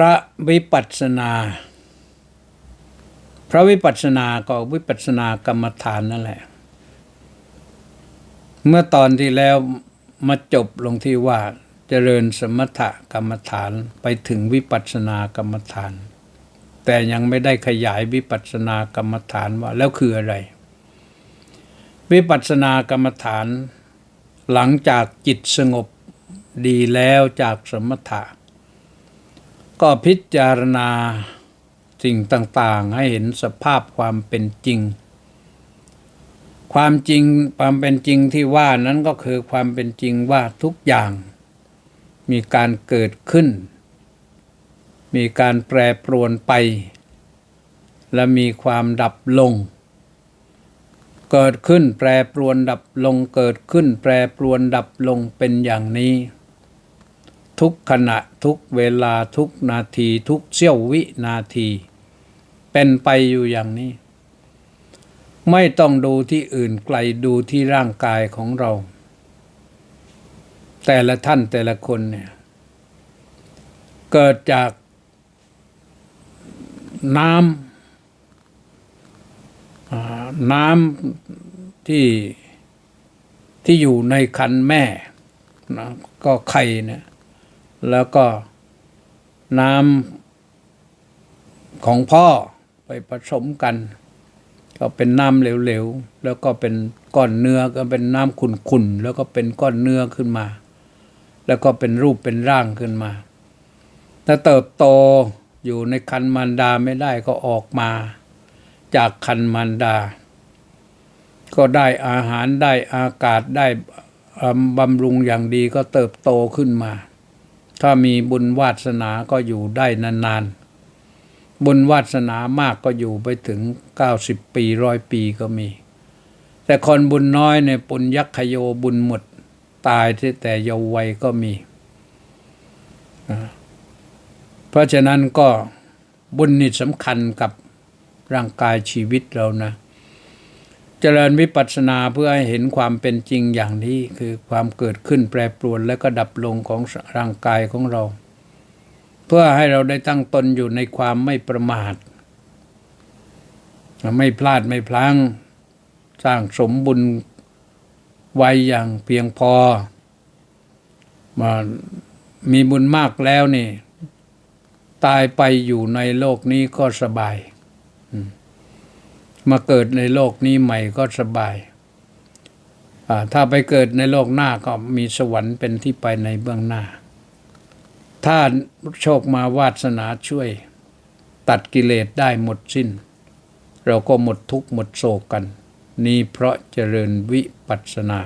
พระวิปัสสนา พระวิปัสสนาก็วิปัสสนากรรมฐานนั่นแหละ เมื่อตอนที่แล้วมาจบลงที่ว่าเจริญสมถกรรมฐานไปถึงวิปัสสนากรรมฐาน แต่ยังไม่ได้ขยายวิปัสสนากรรมฐานว่าแล้วคืออะไร วิปัสสนากรรมฐาน หลังจากจิตสงบดีแล้วจากสมถะ ก็พิจารณาสิ่งต่างๆ ให้เห็นสภาพความเป็นจริง ความจริงความเป็นจริงที่ว่านั้นก็คือความเป็นจริงว่าทุกอย่างมีการเกิดขึ้น มีการแปรปรวนไป และมีความดับลง เกิดขึ้นแปรปรวนดับลงเกิดขึ้น แปรปรวนดับลงเป็นอย่างนี้ ทุกขณะทุกเวลาทุกนาทีทุกเสี้ยววินาที เป็นไปอยู่อย่างนี้ ไม่ต้องดูที่อื่นไกลดูที่ร่างกายของเรา แต่ละท่านแต่ละคนเนี่ยเกิดจากน้ำน้ำที่ที่อยู่ในคันแม่นะก็ไข่เนี่ย แล้วก็น้ำของพ่อไปผสมกัน ก็เป็นน้ำเหลวๆ แล้วก็เป็นก้อนเนื้อก็เป็นน้ำขุ่นๆ แล้วก็เป็นก้อนเนื้อขึ้นมา แล้วก็เป็นรูปเป็นร่างขึ้นมา ถ้าเติบโตอยู่ในคันมารดาไม่ได้ก็ออกมา จากคันมารดา ก็ได้อาหารได้อากาศได้บำรุงอย่างดีก็เติบโตขึ้นมา ถ้ามีบุญวาสนาก็อยู่ได้นานๆ บุญวาสนามากก็อยู่ไปถึง 90 ปีร้อยปีก็มี แต่คนบุญน้อยเนี่ยปุญยักขโยบุญหมด ตายที่แต่เยาว์วัยก็มี เพราะฉะนั้นก็บุญนี่สำคัญกับร่างกายชีวิตเรานะ เจริญวิปัสสนาเพื่อให้เห็นความเป็นจริงอย่างนี้คือความเกิดขึ้นแปรปรวนและก็ดับลงของร่างกายของเรา เพื่อให้เราได้ตั้งตนอยู่ในความไม่ประมาท ไม่พลาดไม่พลั้ง สร้างสมบุญไว้อย่างเพียงพอมามีบุญมากแล้วนี่ ตายไปอยู่ในโลกนี้ก็สบายม มาเกิดในโลกนี้ใหม่ก็สบาย ถ้าไปเกิดในโลกหน้าก็มีสวรรค์เป็นที่ไปในเบื้องหน้า ถ้าโชคมาวาสนาช่วย ตัดกิเลสได้หมดสิ้น เราก็หมดทุกข์หมดโศกกัน นี่เพราะเจริญวิปัสสนา